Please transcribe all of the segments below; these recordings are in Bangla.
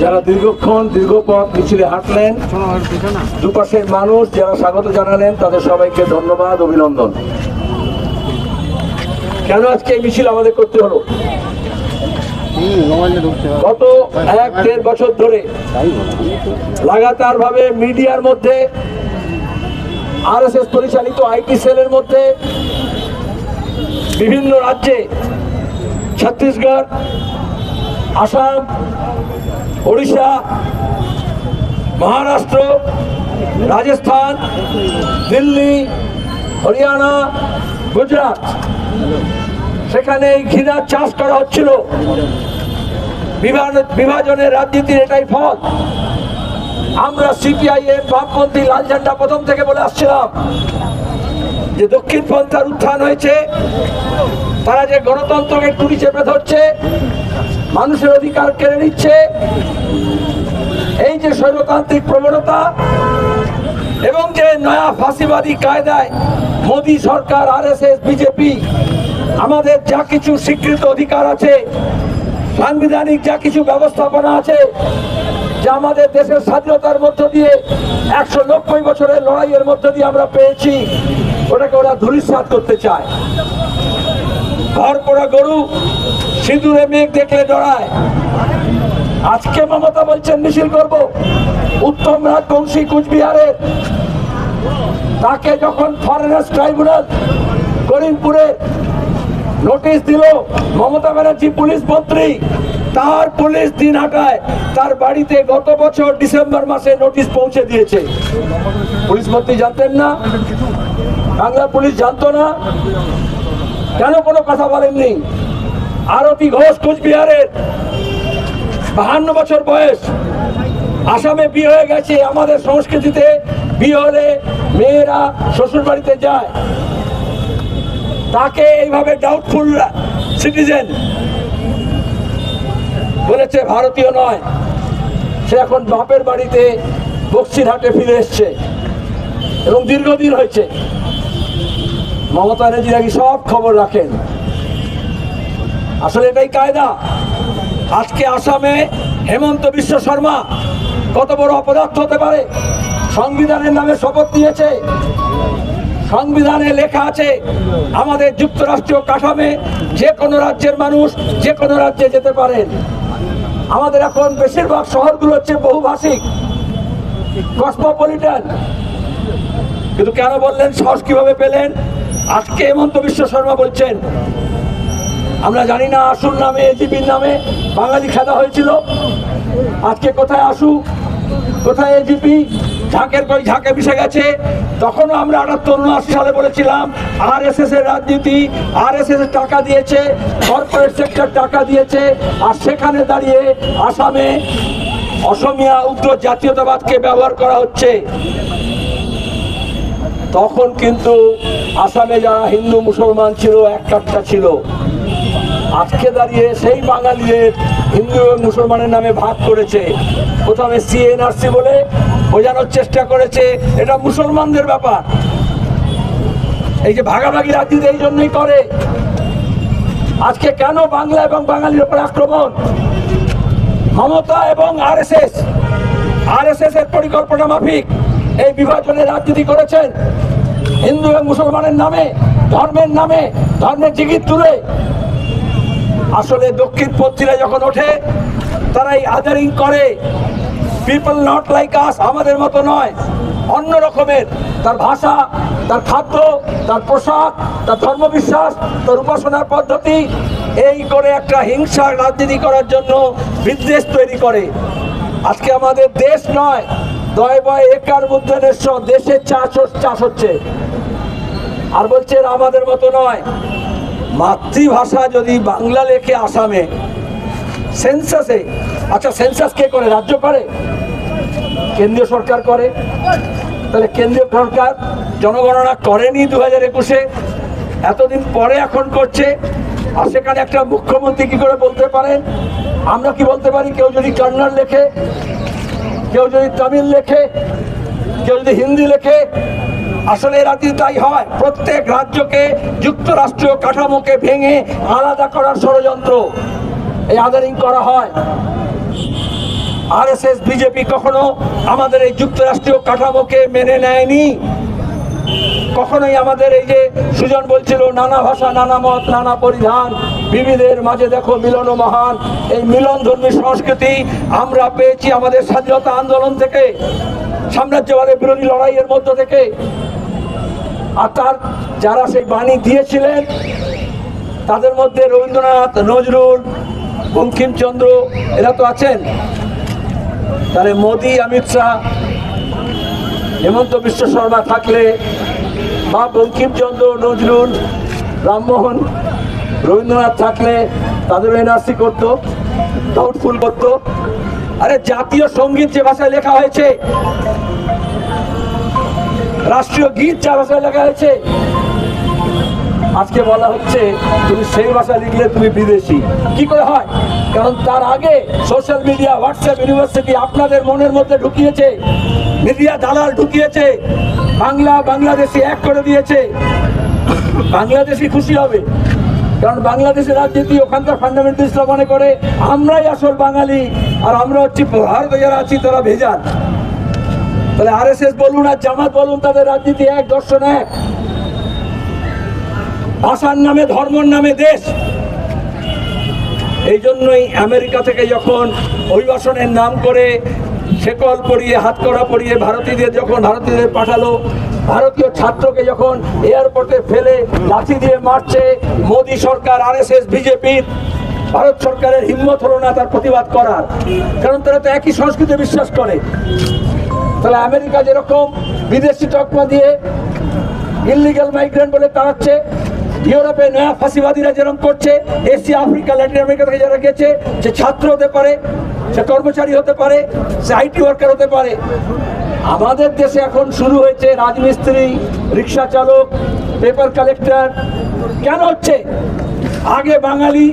যারা দীর্ঘক্ষণ, দীর্ঘ পথ মিছিলে হাঁটলেন, দুপাশের মানুষ যারা স্বাগত জানালেন, তাদের সবাইকে ধন্যবাদ, অভিনন্দন। কেন আজকে এই মিছিল আমাদের করতে হলো? গত এক দেড় বছর ধরে লাগাতার ভাবে মিডিয়ার মধ্যে আর এস এস পরিচালিত আইটি সেলের মধ্যে বিভিন্ন রাজ্যে, ছত্তিশগড়, আসাম, ওড়িশা, মহারাষ্ট্র, রাজস্থান, দিল্লি, হরিয়ানা, গুজরাট সেখানে এই ঘৃণার চাষ করা হচ্ছিল। বিভাজনের রাজনীতির এটাই ফল। আমরা সিপিআইএম বামপন্থী লাল ঝান্ডা প্রথম থেকে বলে আসছিলাম যে দক্ষিণ পন্থার উত্থান হয়েছে, তারা যে গণতন্ত্রকে টুরি চেপে ধরছে, মানুষের অধিকার কেড়ে নিচ্ছে, এই যে স্বৈরতান্ত্রিক প্রবণতা এবং যে নয়া ফাঁসিবাদী কায়দায় মোদী সরকার, আরএসএস, বিজেপি, আমাদের যা কিছু স্বীকৃত অধিকার আছে, সাংবিধানিক যা কিছু ব্যবস্থাপনা আছে, যা আমাদের দেশের স্বাধীনতার মধ্য দিয়ে একশো নব্বই বছরের লড়াইয়ের মধ্য দিয়ে আমরা পেয়েছি, ওটাকে ওরা ধূলিসাৎ করতে চায়। ঘর পোড়া গরু, সিঁদুরে মেঘ দেখলে ডরায়। আজকে মমতা বলছেন, মিছিল করব। উত্তম রাজবংশী কুচবিহারের তাকে যখন ফরেনার্স ট্রাইব্যুনাল করিমপুরে নোটিশ দিল, মমতা ব্যানার্জি পুলিশ মন্ত্রী, তার পুলিশ দিন হাটায়, তার বাড়িতে গত বছর ডিসেম্বর মাসে নোটিশ পৌঁছে দিয়েছে। পুলিশ মন্ত্রী জানতেন না, বাংলা পুলিশ জানতো না, কেন কোনো কথা বলেননি? আরতি ঘোষ কোচবিহারের বাহান্ন বছর বয়স, আসামে বিয়ে হয়ে গেছে, আমাদের সংস্কৃতিতে বিয়ে হলে মেয়েরা শ্বশুর বাড়িতে যায়। তাকে এইভাবে ডাউটফুল সিটিজেন বলেছে, ভারতীয় নয়। সে এখন বাপের বাড়িতে বক্সিরহাটে ফিরে এসছে এবং দীর্ঘদিন হয়েছে। মমতা ব্যানার্জি নাকি সব খবর রাখেন। আসলে এটাই কায়দা। আজকে আসামে হেমন্ত বিশ্ব শর্মা কত বড় অপদার্থ হতে পারে? সংবিধানের নামে শপথ নিয়েছে সংবিধানে লেখা আছে, আমাদের যুক্তরাষ্ট্রীয় কাঠামে, যে কোনো রাজ্যের মানুষ যে কোনো রাজ্যে যেতে পারেন। আমাদের এখন বেশিরভাগ শহরগুলো হচ্ছে বহুভাষিক, কসমোপলিটন। কিন্তু কেন বললেন, সাহস কীভাবে পেলেন? আজকে হেমন্ত বিশ্ব শর্মা বলছেন, আমরা জানি না আসুর নামে এজিপির নামে বাঙালি খেলা হয়েছিল। আজকে কোথায় আসু কোথায় এজিপি ঝাঁকের কই ঝাঁকে মিশে গেছে। তখনও আমরা আটাত্তর উনআশি সালে বলেছিলাম আর এস এস এর রাজনীতি আর এস এস টাকা দিয়েছে কর্পোরেট সেক্টর টাকা দিয়েছে, আর সেখানে দাঁড়িয়ে আসামে অসমিয়া উগ্র জাতীয়তাবাদকে ব্যবহার করা হচ্ছে। তখন কিন্তু আসামে যারা হিন্দু, মুসলমান ছিল এক কাঠটা ছিল। আজকে দাঁড়িয়ে সেই বাঙালিদের হিন্দু এবং মুসলমানের নামে ভাগ করেছে। প্রথমে সিএনআরসি বলে বোঝানোর চেষ্টা করেছে। এটা মুসলমানদের ব্যাপার। এই যে ভাগাভাগি রাজনীতি এই জন্যই করে। আজকে কেন বাংলা এবং বাঙালির উপর আক্রমণ? মমতা এবং আরএসএস। আরএসএস এর পরিকল্পনা মাফিক। এই বিভাজনের রাজনীতি করেছেন। হিন্দু এবং মুসলমানের নামে, ধর্মের নামে, ধর্মের জিগির তুলে। আসলে দক্ষিণপন্থীরা যখন ওঠে, তারা এই আদারিং করে। পিপল নট লাইক আস আমাদের মতো নয়। অন্য রকমের। তার ভাষা, তার খাদ্য, তার পোশাক, তার ধর্মবিশ্বাস, তার উপাসনার পদ্ধতি, এই করে একটা হিংসার রাজনীতি করার জন্য বিদ্বেষ তৈরি করে। আজকে আমাদের দেশ নয়, দয় বয় একার মধ্যে দেশের চাষ চাষ হচ্ছে। আর বলছে আমাদের মতো নয়। মাতৃভাষা যদি বাংলা লেখে আসামে সেন্সাসে আচ্ছা সেন্সাস কে করে? রাজ্য করে? কেন্দ্রীয় সরকার করে, তাহলে কেন্দ্রীয় সরকার জনগণনা করেনি দু হাজার একুশে, এতদিন পরে এখন করছে। আর সেখানে একটা মুখ্যমন্ত্রী কি করে বলতে পারেন আমরা কি বলতে পারি? কেউ যদি কন্নড় লেখে, কেউ যদি তামিল লেখে, কেউ যদি হিন্দি লেখে, আসলে রাজ্যে তাই হয়, প্রত্যেক রাজ্যকে যুক্তরাষ্ট্রীয় কাঠামোকে ভেঙে আলাদা করার ষড়যন্ত্র, এই আদারিং করা হয়। আরএসএস, বিজেপি কখনো আমাদের এই যুক্তরাষ্ট্রীয় কাঠামোকে মেনে নেয়নি? কখনোই আমাদের এই যে সুজন বলছিল, নানা ভাষা, নানা মত, নানা পরিধান, বিবিধের মাঝে দেখো মিলন মহান। এই মিলন ধর্মী সংস্কৃতি আমরা পেয়েছি আমাদের স্বাধীনতা আন্দোলন থেকে, সাম্রাজ্যবাদের বিরোধী লড়াইয়ের মধ্য থেকে। আর তার যারা সেই বাণী দিয়েছিলেন, তাদের মধ্যে রবীন্দ্রনাথ, নজরুল, বঙ্কিমচন্দ্র, এরা তো আছেন। তাহলে মোদি, অমিত শাহ, হেমন্ত বিশ্ব শর্মা থাকলে বা বঙ্কিমচন্দ্র, নজরুল, রামমোহন, রবীন্দ্রনাথ থাকলে তাদের এনআরসি করতো ডাউটফুল করতো। আরে জাতীয় সংগীত যে ভাষায় লেখা হয়েছে, রাষ্ট্রীয় গীত যা ভাষায় লেখা হয়েছে, আজকে বলা হচ্ছে তুমি সেই ভাষা লিখলে তুমি বিদেশি। কি করে হয়? কারণ তার আগে সোশ্যাল মিডিয়া, হোয়াটসঅ্যাপ ইউনিভার্সিটি আপনাদের মনের মধ্যে ঢুকিয়েছে, মিডিয়া দালাল ঢুকিয়েছে, বাংলা, বাংলাদেশি এক করে দিয়েছে। বাংলাদেশি খুশি হবে। কারণ বাংলাদেশের রাজনীতি ওখানকার ফান্ডামেন্টালিস্টরা মনে করে, আমরাই আসল বাঙালি, আর আমরা হচ্ছি ভারতে যারা আছি, তারা ভেজাল। তাহলে আর এস এস বলুন আর জামাত বলুন, তাদের রাজনীতি এক, দর্শন এক। ভাষার নামে, ধর্মর নামে দেশ। এই জন্যই আমেরিকা থেকে যখন অভিবাসনের নাম করে শেকল পরিয়ে, হাতকড়া পরিয়ে ভারতীয়দের যখন ভারতীয়দের পাঠালো, ভারতীয় ছাত্রকে যখন এয়ারপোর্টে ফেলে লাঠি দিয়ে মারছে, মোদী সরকার, আরএসএস বিজেপির ভারত সরকারের হিম্মত হলো না তার প্রতিবাদ করার। কারণ তারা তো একই সংস্কৃতি বিশ্বাস করে। তাহলে আমেরিকা যেরকম বিদেশি টকমা দিয়ে ইলিগাল মাইগ্রেন্ট বলে তাড়াচ্ছে ইউরোপে নয়া ফাঁসিবাদীরা যেরকম করছে, এশিয়া, আফ্রিকা, ল্যাটিন আমেরিকা থেকে যারা গেছে, সে ছাত্র হতে পারে, সে কর্মচারী হতে পারে, সে আইটি ওয়ার্কার হতে পারে। আমাদের দেশে এখন শুরু হয়েছে রাজমিস্ত্রি, রিক্সা চালক পেপার কালেক্টর কেন হচ্ছে? আগে বাঙালি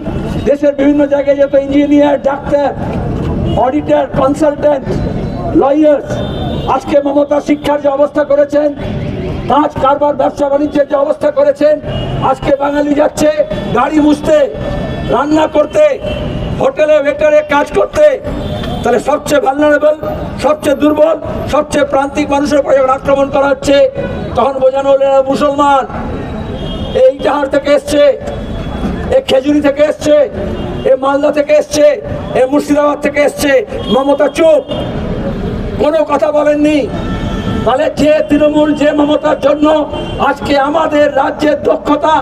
দেশের বিভিন্ন জায়গায় যেত engineer doctor auditor consultant lawyers আজকে মমতা শিক্ষার যে অবস্থা করেছেন কাজ কারবার, ব্যবসা বাণিজ্যের যে অবস্থা করেছেন, আজকে বাঙালি যাচ্ছে গাড়ি মুছতে, রান্না করতে, হোটেলে ওয়েটারে কাজ করতে। তাহলে সবচেয়ে ভালনারেবল সবচেয়ে দুর্বল, সবচেয়ে প্রান্তিক মানুষের উপরে যখন আক্রমণ করা হচ্ছে, তখন বোঝানো হলো এরা মুসলমান। এই জাহার থেকে এসছে, এ খেজুরি থেকে এসছে, এ মালদা থেকে এসছে, এ মুর্শিদাবাদ থেকে এসছে। মমতা চুপ। কোনো কথা বলেননি। তাহলে যে তৃণমূল, যে মমতার জন্য আজকে আমাদের রাজ্যের দক্ষতা,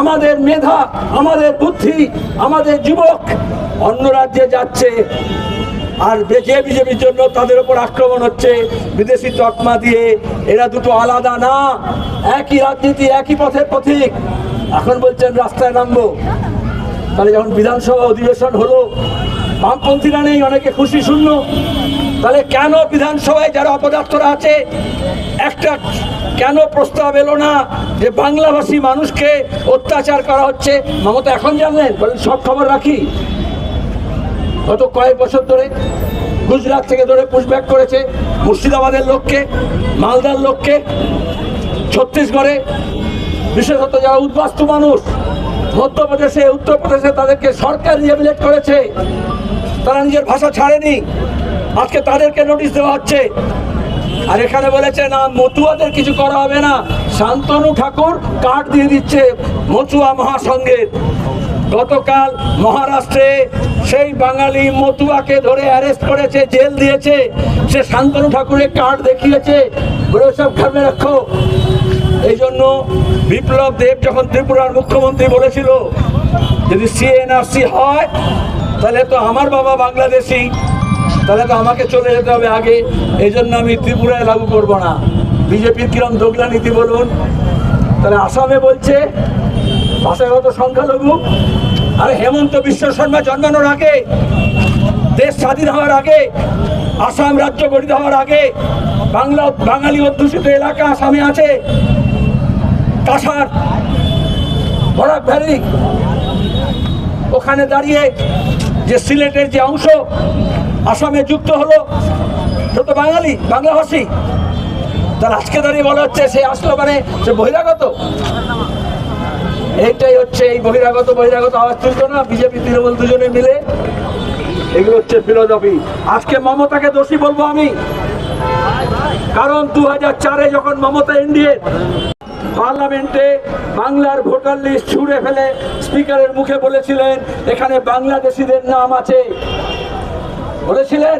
আমাদের মেধা, আমাদের বুদ্ধি, আমাদের যুবক অন্য রাজ্যে যাচ্ছে আর যে বিজেপির জন্য তাদের উপর আক্রমণ হচ্ছে। বিদেশি তকমা দিয়ে এরা দুটো আলাদা না, একই রাজনীতি, একই পথের পথিক। এখন বলছেন, রাস্তায় নামবো। তাহলে যখন বিধানসভা অধিবেশন হলো, বামপন্থীরা নেই, অনেকে খুশি শূন্য। তাহলে কেন বিধানসভায় যারা অপদার্থরা আছে, একটা কেন প্রস্তাব এলো না যে বাংলাভাষী মানুষকে অত্যাচার করা হচ্ছে? মমতা, এখন জানলেন? বলেন সব খবর রাখি। গত কয়েক বছর ধরে গুজরাট থেকে ধরে পুশব্যাক করেছে মুর্শিদাবাদের লোককে, মালদার লোককে, ছত্তিশগড়ে। বিশেষত যারা উদ্বাস্তু মানুষ, মধ্যপ্রদেশে, উত্তরপ্রদেশে তাদেরকে সরকার রিহেবিলেট করেছে। তারা নিজের ভাষা ছাড়েনি। আজকে তাদেরকে নোটিশ দেওয়া হচ্ছে। আর এখানে বলেছে, না, মতুয়াদের কিছু করা হবে না। শান্তনু ঠাকুর কার্ড দিয়ে দিচ্ছে মতুয়া মহাসংঘের। গতকাল মহারাষ্ট্রে সেই বাঙালি মতুয়াকে ধরে অ্যারেস্ট করেছে, জেল দিয়েছে। সে শান্তনু ঠাকুরের কার্ড দেখিয়েছে। সব খাবে রাখো। এই জন্য বিপ্লব দেব যখন ত্রিপুরার মুখ্যমন্ত্রী বলেছিল, যদি সিএনআরসি হয়, তাহলে তো আমার বাবা বাংলাদেশি। তাহলে তো আমাকে চলে যেতে হবে আগে। এই জন্য আমি ত্রিপুরায় লাগু করব না। বিজেপির কিরম দোগলা নীতি বলুন। তাহলে আসামে বলছে ভাষাগত সংখ্যালঘু। আরে হেমন্ত বিশ্ব শর্মা জন্মানোর আগে, দেশ স্বাধীন হওয়ার আগে, আসাম রাজ্য গঠিত হওয়ার আগে, বাংলা, বাঙালি অধ্যুষিত এলাকা আসামে আছে। কাছাড় বরাক ভ্যালি। ওখানে দাঁড়িয়ে যে সিলেটের যে অংশ আসামে যুক্ত হলো। তো বাঙালি বাংলাভাষী তার আজকে দাঁড়িয়ে বলা হচ্ছে, সে আসলো মানে সে বহিরাগত। এইটাই হচ্ছে এই বহিরাগত বহিরাগত আওয়াজ তুলতো না, বিজেপি, তৃণমূল দুজনে মিলে। এগুলো হচ্ছে ফিলোসফি। আজকে মমতাকে দোষী বলব আমি। কারণ দু হাজার চারে যখন মমতা এনডিএ পার্লামেন্টে বাংলার ভোটার লিস্ট ছুঁড়ে ফেলে, স্পিকারের মুখে বলেছিলেন, এখানে বাংলাদেশিদের নাম আছে। বলেছিলেন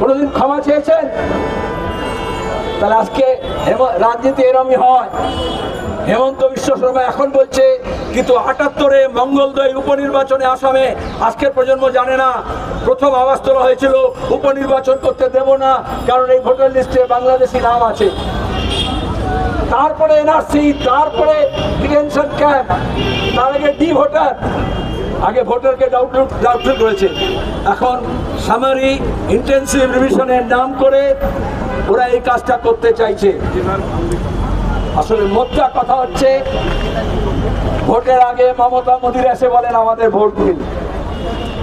কোনোদিন ক্ষমা চেয়েছেন? তাহলে আজকে রাজনীতি এরমই হয়। হেমন্ত বিশ্ব শর্মা এখন বলছে, কিন্তু আটাত্তরে মঙ্গলদয় উপনির্বাচনে আসামে, আজকের প্রজন্ম জানে না, প্রথম আওয়াজ তোলা হয়েছিল, উপনির্বাচন করতে দেব না, কারণ এই ভোটার লিস্টে বাংলাদেশি নাম আছে। তারপরে এনআরসি, তারপরে ক্যাম্প, তার আগে ডি ভোটার। আগে ভোটারকে ডাউটলুট ডাউটলুট করেছে এখন সামারি ইন্টেন্সিভ রিভিশনের নাম করে ওরা এই কাজটা করতে চাইছে। আসলে মোদ্দা কথা হচ্ছে, ভোটের আগে মমতা মোদির এসে বলেন আমাদের ভোট দিন।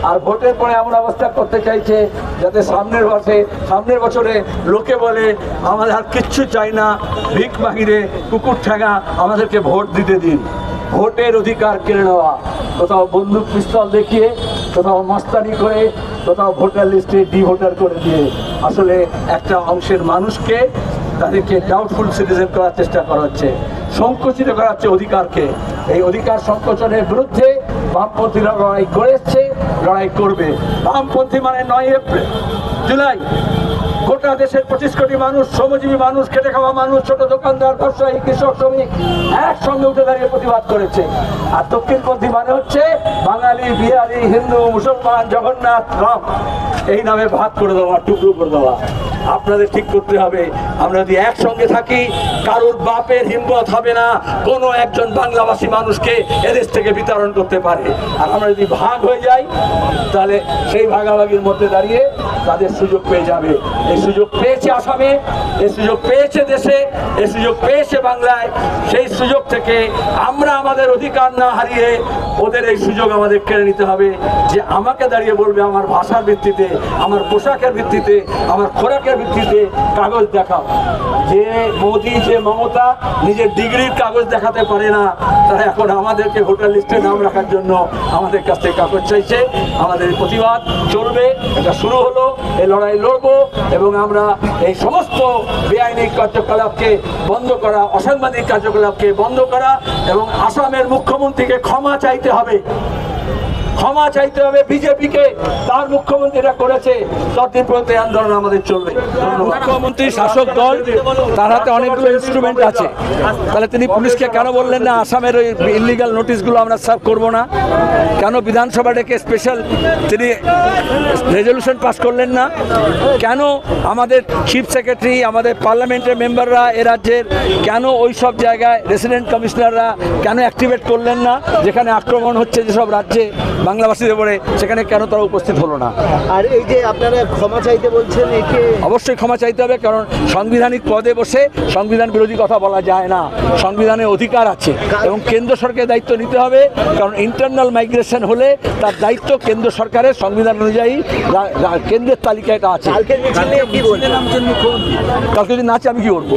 আর ভোটের পরে এমন অবস্থা করতে চাইছে যাতে সামনের বছরে সামনের বছরে লোকে বলে, আমাদের আর কিচ্ছু চাই না, ভিক মাগিরে কুকুর ঠেঙা আমাদেরকে ভোট দিতে দিন। ভোটের অধিকার কেড়ে নেওয়া। কোথাও বন্দুক পিস্তল দেখিয়ে, কোথাও মস্তানি করে, কোথাও ভোটার লিস্টে ডি ভোটার করে দিয়ে। আসলে একটা অংশের মানুষকে তাদেরকে ডাউটফুল সিটিজেন করার চেষ্টা করা হচ্ছে, সংকুচিত করা হচ্ছে অধিকারকে। এই অধিকার সংকোচনের বিরুদ্ধে বামপন্থীরা লড়াই করেছে, লড়াই করবে। বামপন্থী মানে নয় এপ্রিল, জুলাই। গোটা দেশের পঁচিশ কোটি মানুষ, শ্রমজীবী মানুষ, খেটে খাওয়া মানুষ, ছোট দোকানদার, ব্যবসায়ী, কৃষক, শ্রমিক একসঙ্গে উঠে দাঁড়িয়ে প্রতিবাদ করেছে। আর দক্ষিণপন্থী মানে হচ্ছে বাঙালি, বিহারি, হিন্দু, মুসলমান, জগন্নাথ, রাম। এই নামে ভাত করে দেওয়া, টুকরো করে দেওয়া। আপনাদের ঠিক করতে হবে। আমরা যদি একসঙ্গে থাকি, কারোর বাপের হিম্মত হবে না কোনো একজন বাংলাভাষী মানুষকে এদেশ থেকে বিতরণ করতে পারে। আর আমরা যদি ভাগ হয়ে যাই, তাহলে সেই ভাগাভাগির মধ্যে দাঁড়িয়ে তাদের সুযোগ পেয়ে যাবে। এই সুযোগ পেয়েছে আসামে, এই সুযোগ পেয়েছে দেশে, এই সুযোগ পেয়েছে বাংলায়। সেই সুযোগ থেকে আমরা আমাদের অধিকার না হারিয়ে ওদের এই সুযোগ আমাদের কেড়ে নিতে হবে। যে আমাকে দাঁড়িয়ে বলবে আমার ভাষার ভিত্তিতে, আমার পোশাকের ভিত্তিতে, আমার খোরাকের ভিত্তিতে কাগজ দেখাও। যে মোদি, যে মমতা নিজের ডিগ্রির কাগজ দেখাতে পারে না, তারা এখন আমাদেরকে ভোটার লিস্টে নাম রাখার জন্য আমাদের কাছ থেকে কাগজ চাইছে। আমাদের প্রতিবাদ চলবে, এটা শুরু হলো, এই লড়াই লড়বো এবং আমরা এই সমস্ত বেআইনি কার্যকলাপকে বন্ধ করা, অসাংবাদিক কার্যকলাপকে বন্ধ করা এবং আসামের মুখ্যমন্ত্রীকে ক্ষমা চাইতে হবে। ক্ষমা চাইতে হবে বিজেপিকে। তার মুখ্যমন্ত্রীরা করেছে। ততদিন পর্যন্ত আন্দোলন আমাদের চলবে। মুখ্যমন্ত্রী, শাসক দল, তার হাতে অনেকগুলো ইনস্ট্রুমেন্ট আছে। তাহলে তিনি পুলিশকে কেন বললেন না? আসামের ওই ইলিগাল নোটিশগুলো আমরা সার্ভ করব না। কেন বিধানসভা ডেকে স্পেশাল তিনি রেজলিউশন পাস করলেন না? কেন আমাদের চিফ সেক্রেটারি আমাদের পার্লামেন্টের মেম্বাররা এ রাজ্যের, কেন ওই সব জায়গায় রেসিডেন্ট কমিশনাররা কেন অ্যাক্টিভেট করলেন না? যেখানে আক্রমণ হচ্ছে যেসব রাজ্যে। বাংলাভাষীদের উপরে সেখানে কেন তারা উপস্থিত হলো না? আর এই যে আপনারা ক্ষমা চাইতে বলছেন একে অবশ্যই ক্ষমা চাইতে হবে কারণ সাংবিধানিক পদে বসে সংবিধান বিরোধী কথা বলা যায় না। সংবিধানের অধিকার আছে এবং কেন্দ্র সরকারের দায়িত্ব নিতে হবে কারণ ইন্টারনাল মাইগ্রেশন হলে তার দায়িত্ব কেন্দ্র সরকারের সংবিধান অনুযায়ী কেন্দ্রের তালিকায় এটা আছে। কালকে যদি নাচে আমি কি করব